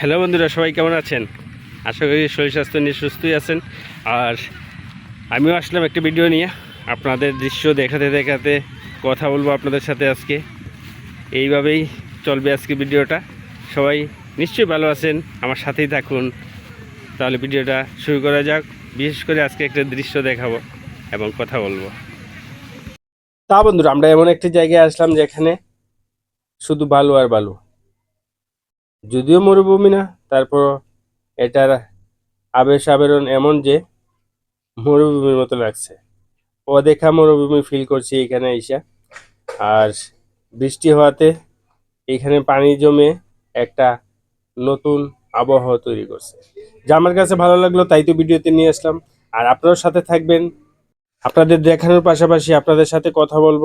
Hello বন্ধুরা, সবাই কেমন আছেন? আশা করি শরীর স্বাস্থ্য নিয়ে সুস্থই আছেন। আর আমিও আসলাম একটা ভিডিও নিয়ে। আপনাদের দৃশ্য দেখাতে দেখাতে কথা বলব আপনাদের সাথে আজকে। এইভাবেই চলবে আজকে ভিডিওটা সবাই নিশ্চয়ই ভালো আছেন, আমার সাথেই থাকুন। তাহলে ভিডিওটা শুরু করা যাক। বিশেষ করে আজকে একটা দৃশ্য দেখাবো এবং কথা বলব। তা বন্ধুরা, আমরা এমন একটি জায়গায় আসলাম যেখানে শুধু বালু আর বালু। যদিও মরুভূমি না তারপর এটার আবেশ আবেরণ এমন যে মরুভূমির মতো লাগছে। অদেখা মরুভূমি ফিল করছি এখানে এসে। আর বৃষ্টি হওয়াতে এখানে পানি জমে একটা নতুন আবহাওয়া তৈরি করছে। যা আমার কাছে ভালো লাগল, তাই তো ভিডিওতে নিয়ে আসলাম। আর আপনারাও সাথে থাকবেন। আপনাদের দেখানোর পাশাপাশি আপনাদের সাথে কথা বলব।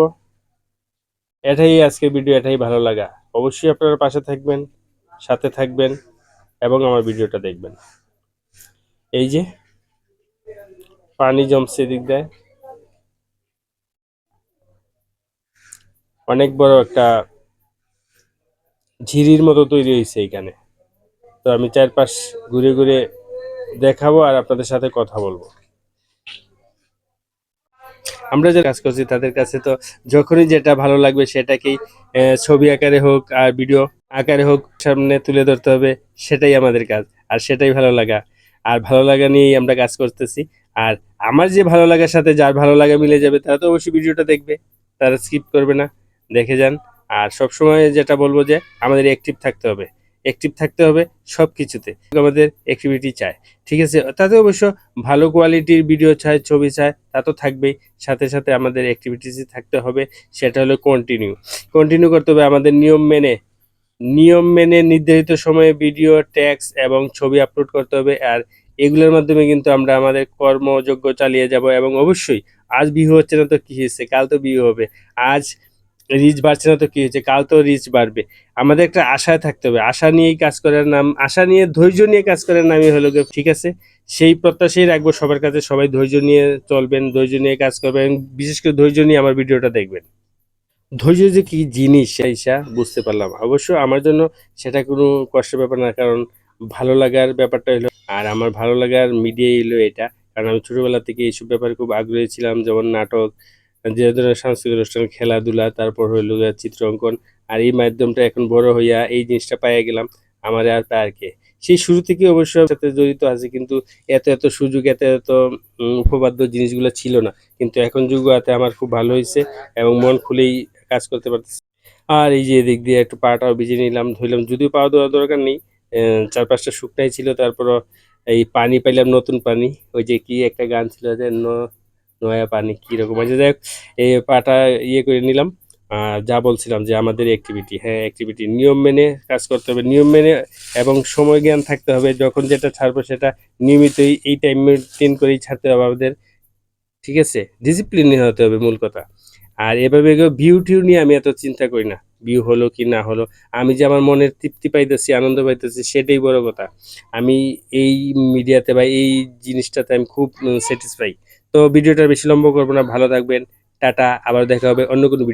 এটাই আজকের ভিডিও, এটাই ভালো লাগা। অবশ্যই আপনারা পাশে থাকবেন। সাথে থাকবেন এবং আমার ভিডিওটা দেখবেন। এই যে, পানি জমছে দিক দেয়। অনেক বড় একটা ঝিরির মতো তৈরি হয়েছে এখানে। তো আমি চারপাশ ঘুরে ঘুরে দেখাবো আর আপনাদের সাথে কথা বলব। আমরা যে কাজ করছি তাদের কাছে তো যখনই যেটা ভালো লাগবে সেটাকেই ছবি আকারে হোক আর ভিডিও আকারে হোক সামনে তুলে ধরতে হবে, সেটাই আমাদের কাজ। আর সেটাই ভালো লাগা। আর ভালো লাগা নিয়েই আমরা কাজ করতেছি। আর আমার যে ভালো লাগার সাথে যার ভালো লাগা মিলে যাবে, তারা তো অবশ্যই ভিডিওটা দেখবে। তারা স্কিপ করবে না, দেখে যান। আর সবসময় যেটা বলব যে, আমাদের অ্যাক্টিভ থাকতে হবে। অ্যাক্টিভ থাকতে হবে সব কিছুতে আমাদের অ্যাক্টিভিটি চায়। ঠিক আছে? তাতে অবশ্য ভালো কোয়ালিটির ভিডিও চাই ছবি চায়, তা তো থাকবেই। সাথে সাথে আমাদের অ্যাক্টিভিটিস থাকতে হবে, সেটা হলো কন্টিনিউ কন্টিনিউ করতে হবে আমাদের নিয়ম মেনে। নিয়ম মেনে নির্ধারিত সময়ে ভিডিও ট্যাক্স এবং ছবি আপলোড করতে হবে, আর এগুলোর মাধ্যমে কিন্তু আমরা আমাদের কর্মযোগ্য চালিয়ে যাব এবং অবশ্যই আজ বিহু হচ্ছে না তো কী হয়েছে? কাল তো বিহু হবে। আজ রিচ বাড়ছে না তো কি হয়েছে? কাল তো রিচ বাড়বে। আমাদের একটা আশায় থাকতে হবে। আশা নিয়েই কাজ করার নাম, আশা নিয়ে, ধৈর্য নিয়ে কাজ করার নামই হলো ঠিক আছে? সেই প্রত্যাশাই রাখব সবার কাছে। সবাই ধৈর্য নিয়ে চলবেন, ধৈর্য নিয়ে কাজ করবেন, বিশেষ করে ধৈর্য নিয়ে আমার ভিডিওটা দেখবেন। ধৈর্য যে কি জিনিস সেইটা বুঝতে পারলাম। অবশ্য আমার জন্য সেটা কোনো কষ্টের ব্যাপার না, কারণ ভালো লাগার ব্যাপারটা হলো, আর আমার ভালো লাগার মিডিয়া এলো এটা। কারণ আমি ছোটবেলা থেকে এইসব ব্যাপারে খুব আগ্রহী ছিলাম, যেমন নাটক যে ধরনের সাংস্কৃতিক অনুষ্ঠান, খেলাধুলা, তারপর হইল চিত্র অঙ্কন, আর এই মাধ্যমটা এখন বড় হইয়া এই জিনিসটা পাইয়া গেলাম আমার আর আর কি। সেই শুরু থেকে অবশ্য সাথে জড়িত আছে, কিন্তু এত এত সুযোগ, এত এত উপবাদ্য জিনিসগুলো ছিল না। কিন্তু এখন যুগ হাতে আমার খুব ভালো হয়েছে এবং মন খুলেই কাজ করতে পারতেছি। আর এই যে এদিক দিয়ে একটু পাটাও ভিজে নিলাম, ধুইলাম, যদিও পাওয়া দেওয়ার দরকার নেই চার পাঁচটা শুকনাই ছিল তারপর এই পানি পাইলাম, নতুন পানি। ওই যে কি একটা গান ছিল যে নয়া পানি কীরকম আছে? যাই হোক, এই পাটা ইয়ে করে নিলাম। আর যা বলছিলাম যে আমাদের অ্যাক্টিভিটি হ্যাঁ অ্যাক্টিভিটি নিয়ম মেনে কাজ করতে হবে। নিয়ম মেনে এবং সময় জ্ঞান থাকতে হবে। যখন যেটা ছাড়বো সেটা নিয়মিতই এই টাইম মেনটেন করেই ছাড়তে হবে আমাদের। ঠিক আছে? ডিসিপ্লিন হতে হবে মূল কথা। আর এভাবে ভিউ টিউ নিয়ে আমি এত চিন্তা করি না। ভিউ হলো কি না হলো আমি যে আমার মনের তৃপ্তি পাইতেছি আনন্দ পাইতেছি সেটাই বড় কথা। আমি এই মিডিয়াতে বা এই জিনিসটাতে আমি খুব স্যাটিসফাই তো ভিডিওটা বেশি লম্বা করব না, ভালো থাকবেন, টাটা আবার দেখা হবে অন্য কোনো ভিডিও